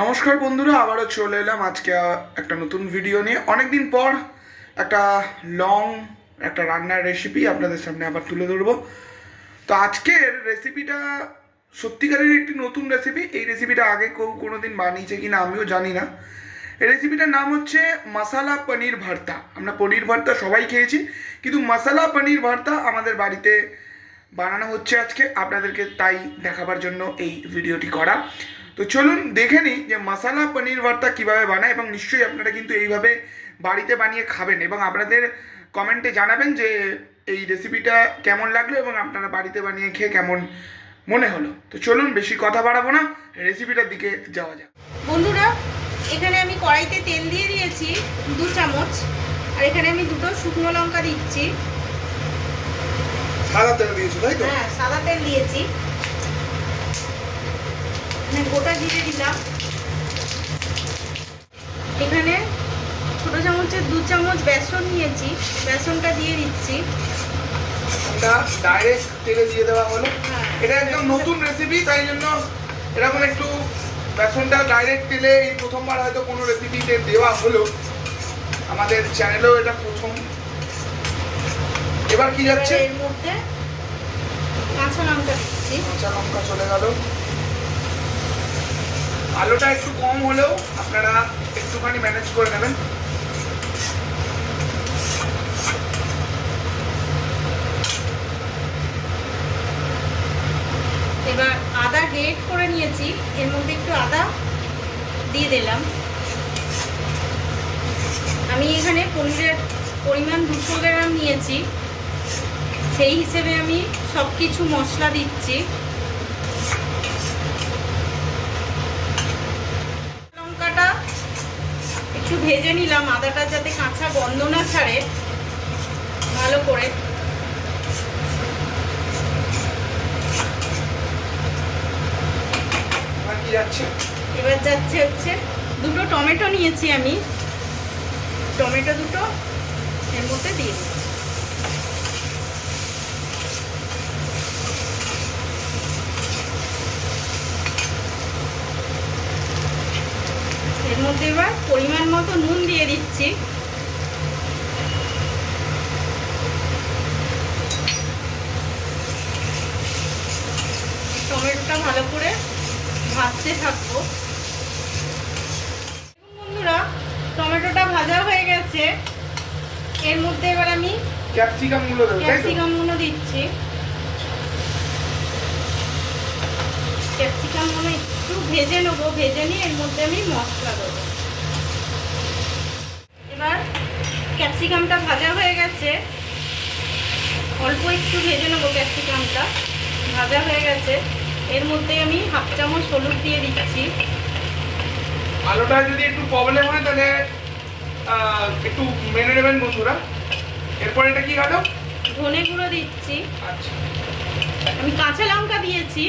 নমস্কার বন্ধুরা, আবারও চলে এলাম আজকে একটা নতুন ভিডিও নিয়ে। অনেকদিন পর একটা লং একটা রান্নার রেসিপি আপনাদের সামনে আবার তুলে ধরবো। তো আজকের রেসিপিটা সত্যিকারের একটি নতুন রেসিপি এই রেসিপিটা আগে কেউ কোনোদিন বানিয়েছে কিনা আমিও জানি না। এই রেসিপিটার নাম হচ্ছে মশালা পনির ভর্তা আমরা পনির ভর্তা সবাই খেয়েছি, কিন্তু মশালা পনির ভর্তা আমাদের বাড়িতে বানানো হচ্ছে আজকে। আপনাদেরকে তাই দেখাবার জন্য এই ভিডিওটি করা। তো চলুন দেখে নিই যে মশালা পনির ভর্তা কীভাবে বানায় এবং নিশ্চয়ই আপনারা কিন্তু এইভাবে বাড়িতে বানিয়ে খাবেন এবং আপনাদের কমেন্টে জানাবেন যে এই রেসিপিটা কেমন লাগল এবং আপনারা বাড়িতে বানিয়ে খেয়ে কেমন মনে হলো। তো চলুন বেশি কথা বাড়াবো না রেসিপিটার দিকে যাওয়া যাক। বন্ধুরা এখানে আমি কড়াইতে তেল দিয়ে দিয়েছি দু চামচ আর এখানে আমি দুটো শুকনো লঙ্কা দিচ্ছি। সাদা তেল দিয়েছ তাই হ্যাঁ সাদা তেল দিয়েছি। এখানে গোটা জিরে দিলাম। এখানে ছোট চামচের দু চামচ বেসন নিয়েছি। বেসনটা দিয়ে দিচ্ছি। এটা ডাইরেক্ট তেলে দিয়ে দেওয়া হলো। হ্যাঁ। এটা একদম নতুন রেসিপি তাই জন্য এরকম একটু বেসনটা ডাইরেক্ট তেলে এই প্রথমবার হয়তো কোনো রেসিপিতে দেওয়া হলো। আমাদের চ্যানেলেও এটা প্রথম। এবার কি যাচ্ছে? এবার এর মধ্যে কাঁচা লঙ্কা দিচ্ছি। কাঁচা লঙ্কা চলে গেল। আলুটা একটু কম হলেও আপনারা একটুখানি ম্যানেজ করে নেবেন। এবার আদা গ্রেট করে নিয়েছি, এর মধ্যে একটু আদা দিয়ে দিলাম। আমি এখানে পনিরের পরিমাণ দুশো গ্রাম নিয়েছি। সেই হিসেবে আমি সব কিছু মশলা দিচ্ছি। একটু ভেজে নিলাম আদাটা যাতে কাঁচা বন্ধ না ছাড়ে। ভালো করে। এবার যাচ্ছে হচ্ছে দুটো টমেটো নিয়েছি আমি। টমেটো দুটো এর মধ্যে দিয়ে দিচ্ছি। এর মধ্যে এবার পরিমাণ মতো নুন দিয়ে দিচ্ছি। টমেটোটা ভালো করে ভাজতে থাকব। বন্ধুরা টমেটোটা ভাজা হয়ে গেছে। এর মধ্যে এবার আমি ক্যাপসিকামগুলো তো? ক্যাপসিকামগুলো দিচ্ছি। ক্যাপসিকামগুলো একটু ভেজে নেব ভেজে নিয়ে এর মধ্যে আমি মশলা দেবো। এবার ক্যাপসিকামটা ভাজা হয়ে গেছে। অল্প একটু ভেজে নেব ক্যাপসিকামটা। ভাজা হয়ে গেছে। এর মধ্যে আমি হাফ চামচ হলুদ দিয়ে দিচ্ছি। আলুটা যদি একটু প্রবলেম হয় তাহলে একটু মেনে নেবেন বন্ধুরা। এরপর এটা কি গেল ধনে গুঁড়ো দিচ্ছি। আচ্ছা। আমি কাঁচা লঙ্কা দিয়েছি।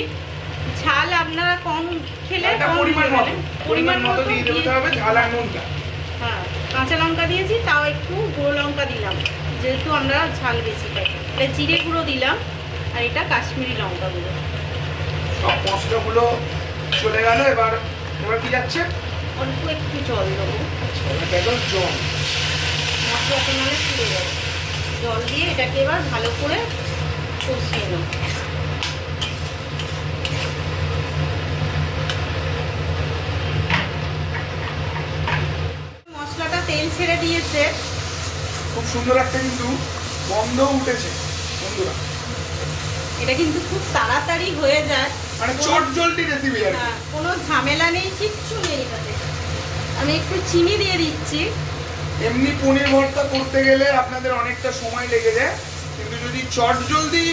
ঝাল আপনারা কম খেলে পরিমাণ মতো পরিমাণ মতো দিয়ে দিতে হবে ঝাল আর নুনটা। হ্যাঁ কাঁচা লঙ্কা দিয়েছি তাও একটু গুঁড়ো লঙ্কা দিলাম যেহেতু আমরা ঝাল বেশি খাই। এটা জিরে গুঁড়ো দিলাম আর এটা কাশ্মীরি লঙ্কা গুঁড়ো। সব মশলাগুলো চলে গেল এবার এবার কি যাচ্ছে? অল্প একটু জল দেবো। গেল জল। মশলাটা নাহলে পুড়ে যাবে জল দিয়ে এটাকে এবার ভালো করে কষিয়ে নেব মশলাটা তেল ছেড়ে দিয়েছে। খুব সুন্দর একটা কিন্তু গন্ধ উঠেছে বন্ধুরা। এটা কিন্তু খুব তাড়াতাড়ি হয়ে যায়। মানে চট জলদি রেসিপি আর হ্যাঁ, কোনো ঝামেলা নেই কিচ্ছু নেই এটাতে। আমি একটু চিনি দিয়ে দিচ্ছি। এমনি পনির ভর্তা করতে গেলে আপনাদের অনেকটা সময় লেগে যায় কিন্তু যদি চট জলদি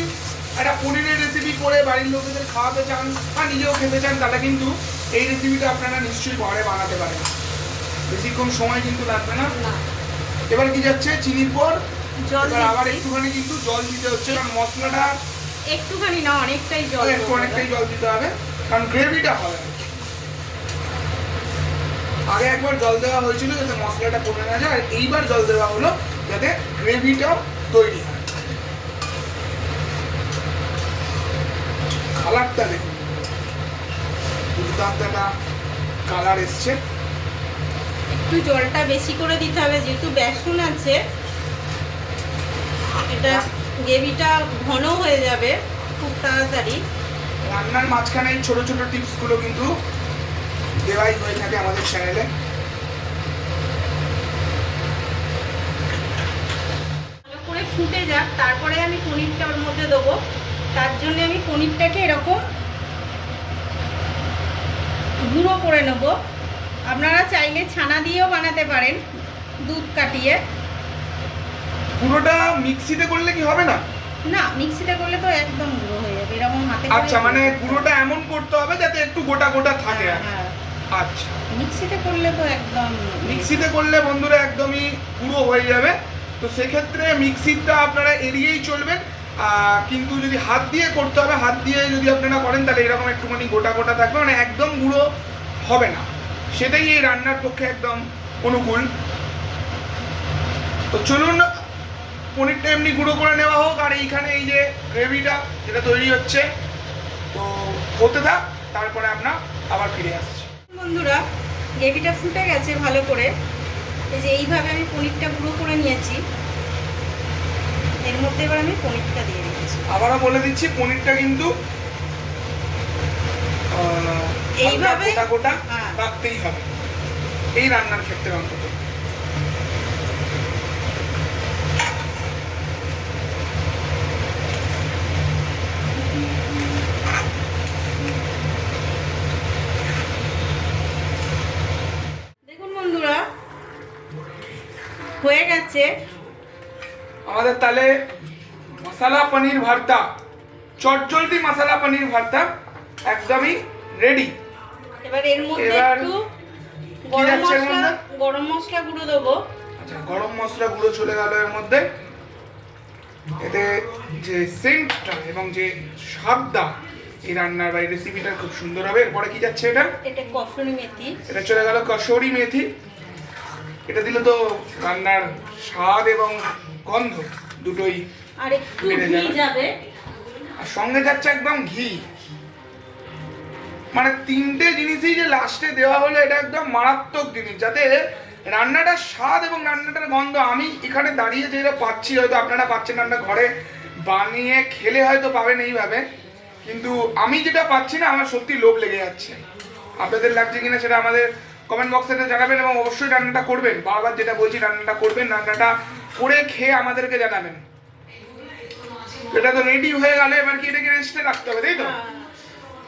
একটা পনিরের রেসিপি করে বাড়ির লোকেদের খাওয়াতে চান বা নিজেও খেতে চান তাহলে কিন্তু এই রেসিপিটা আপনারা নিশ্চয়ই ঘরে বানাতে পারেন। বেশিক্ষণ সময় কিন্তু লাগবে না। এবার কি যাচ্ছে? চিনির পর? এবার আবার একটুখানি কিন্তু জল দিতে হচ্ছে কারণ মশলাটা একটুখানি না অনেকটাই জল একটু অনেকটাই জল দিতে হবে কারণ গ্রেভিটা হবে। আগে একবার জল দেওয়া হয়েছিল যাতে মশলাটা কমে না যায় আর এইবার জল দেওয়া হলো যাতে গ্রেভিটাও তৈরি হয়। কালারটা দেখুন। দুর্দান্ত কালার এসছে। একটু জলটা বেশি করে দিতে হবে যেহেতু বেসন আছে এটা গ্রেভিটা ঘন হয়ে যাবে খুব তাড়াতাড়ি। রান্নার মাঝখানে এই ছোট ছোট টিপসগুলো কিন্তু দেওয়াই হয়ে থাকে আমাদের চ্যানেলে। ভালো করে ফুটে যাক তারপরে আমি পনিরটা ওর মধ্যে দেবো। তার জন্য আমি পনিরটাকে এরকম গুঁড়ো করে নেব। আপনারা চাইলে ছানা দিয়েও বানাতে পারেন দুধ কাটিয়ে। পুরোটা মিক্সিতে করলে কি হবে না? না মিক্সিতে করলে তো একদম গুঁড়ো হয়ে যাবে এরকম হাতে আচ্ছা মানে পুরোটা এমন করতে হবে যাতে একটু গোটা গোটা থাকে। হ্যাঁ আচ্ছা। মিক্সিতে করলে তো একদম মিক্সিতে করলে বন্ধুরা একদমই পুরো হয়ে যাবে। তো সেক্ষেত্রে মিক্সিটা আপনারা এড়িয়েই চলবেন। কিন্তু যদি হাত দিয়ে করতে হবে হাত দিয়ে যদি আপনারা করেন তাহলে এরকম একটুখানি গোটা গোটা থাকবে মানে একদম গুঁড়ো হবে না। সেটাই এই রান্নার পক্ষে একদম অনুকূল। তো চলুন পনিরটা এমনি গুঁড়ো করে নেওয়া হোক আর এইখানে এই যে গ্রেভিটা যেটা তৈরি হচ্ছে। তো হতে থাক তারপরে আমরা আবার ফিরে আসছি। বন্ধুরা গ্রেভিটা ফুটে গেছে ভালো করে। এই যে এইভাবে আমি পনিরটা গুঁড়ো করে নিয়েছি। এর মধ্যে এবার আমি পনিরটা দিয়ে দিচ্ছি। আবারও বলে দিচ্ছি পনিরটা কিন্তু এইভাবে? গোটা গোটা। হ্যাঁ। রাখতেই হবে। এই রান্নার ক্ষেত্রে অন্তত। হয়ে গেছে। আমাদের তাহলে মশালা পনির ভর্তা চটজলদি মশালা পনির ভর্তা একদমই রেডি এবার এর মধ্যে একটু গরম মশলা গরম মশলা গুঁড়ো দেবো। আচ্ছা গরম মশলা গুঁড়ো চলে গেল এর মধ্যে। এতে যে সেন্টটা এবং যে স্বাদটা এই রান্নার বা এই রেসিপিটা খুব সুন্দর হবে। এরপরে কি যাচ্ছে এটা? এটা কফরি মেথি। এটা চলে গেল কসুরি মেথি। এটা দিলে তো রান্নার স্বাদ এবং গন্ধ দুটোই আর একটু ঘি। যাবে। আর সঙ্গে যাচ্ছে একদম ঘি। মানে তিনটে জিনিসই যে লাস্টে দেওয়া হলো, এটা একদম মারাত্মক জিনিস। যাতে রান্নাটার স্বাদ এবং রান্নাটার গন্ধ, আমি এখানে দাঁড়িয়ে যেটা পাচ্ছি, হয়তো আপনারা পাচ্ছেন রান্না ঘরে বানিয়ে খেলে হয়তো পাবেন এইভাবে। কিন্তু আমি যেটা পাচ্ছি না, আমার সত্যি লোভ লেগে যাচ্ছে। আপনাদের লাগছে কিনা সেটা আমাদের কমেন্ট বক্সে জানাবেন এবং অবশ্যই রান্নাটা করবেন। বারবার যেটা বলছি, রান্নাটা করবেন, রান্নাটা করে খেয়ে আমাদেরকে জানাবেন। এটা তো রেডি হয়ে গেলে, এবার কি এটাকে রেস্টে রাখতে হবে, তাই তো? হ্যাঁ।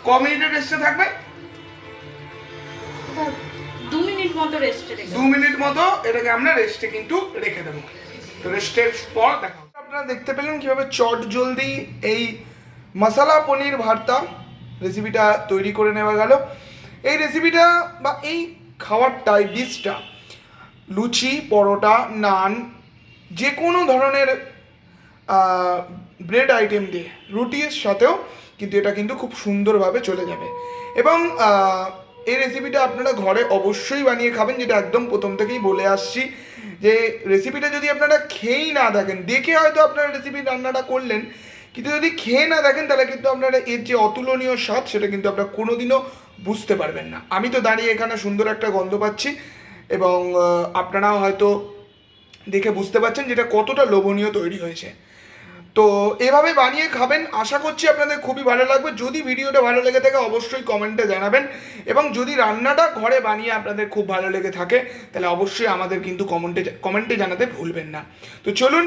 ক মিনিটের রেস্টে থাকবে? দু মিনিট মতো রেস্টে দু মিনিট মতো এটাকে আমরা রেস্টে কিন্তু রেখে দেবো। তো রেস্টের পর দেখা আপনারা দেখতে পেলেন কীভাবে চট জলদি এই মশালা পনির ভর্তা রেসিপিটা তৈরি করে নেওয়া গেল। এই রেসিপিটা বা এই খাবারটা এই ডিশটা লুচি পরোটা নান যে কোনো ধরনের ব্রেড আইটেম দিয়ে রুটির সাথেও কিন্তু এটা কিন্তু খুব সুন্দরভাবে চলে যাবে। এবং এই রেসিপিটা আপনারা ঘরে অবশ্যই বানিয়ে খাবেন যেটা একদম প্রথম থেকেই বলে আসছি। যে রেসিপিটা যদি আপনারা খেয়েই না দেখেন দেখে হয়তো আপনারা রেসিপি রান্নাটা করলেন কিন্তু যদি খেয়ে না দেখেন তাহলে কিন্তু আপনারা এর যে অতুলনীয় স্বাদ সেটা কিন্তু আপনারা কোনোদিনও বুঝতে পারবেন না। আমি তো দাঁড়িয়ে এখানে সুন্দর একটা গন্ধ পাচ্ছি এবং আহ, আপনারাও হয়তো দেখে বুঝতে পারছেন যেটা কতটা লোভনীয় তৈরি হয়েছে। তো এভাবে বানিয়ে খাবেন, আশা করছি আপনাদের খুবই ভালো লাগবে। যদি ভিডিওটা ভালো লেগে থাকে, অবশ্যই কমেন্টে জানাবেন। এবং যদি রান্নাটা ঘরে বানিয়ে আপনাদের খুব ভালো লেগে থাকে, তাহলে অবশ্যই আমাদের কিন্তু কমেন্টে কমেন্টে জানাতে ভুলবেন না। তো চলুন,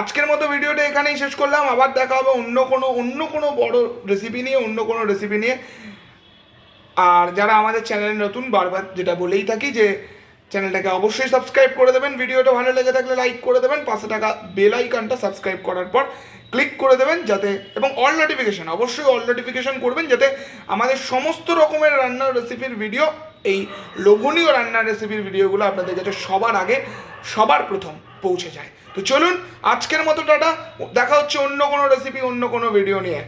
আজকের মতো ভিডিওটা এখানেই শেষ করলাম। আবার দেখা হবে অন্য কোনো অন্য কোনো বড় রেসিপি নিয়ে, অন্য কোনো রেসিপি নিয়ে। আর যারা আমাদের চ্যানেলে নতুন, বারবার যেটা বলেই থাকি যে চ্যানেলটাকে অবশ্যই সাবস্ক্রাইব করে দেবেন। ভিডিওটা ভালো লেগে থাকলে লাইক করে দেবেন। পাশে টাকা বেল আইকনটা সাবস্ক্রাইব করার পর ক্লিক করে দেবেন যাতে এবং অল নোটিফিকেশন অবশ্যই অল নোটিফিকেশন করবেন যাতে আমাদের সমস্ত রকমের রান্নার রেসিপির ভিডিও এই লোভনীয় রান্নার রেসিপির ভিডিওগুলো আপনাদের কাছে সবার আগে, সবার প্রথম পৌঁছে যায়। তো চলুন, আজকের মতো টাটা। দেখা হচ্ছে অন্য কোনো রেসিপি অন্য কোনো ভিডিও নিয়ে।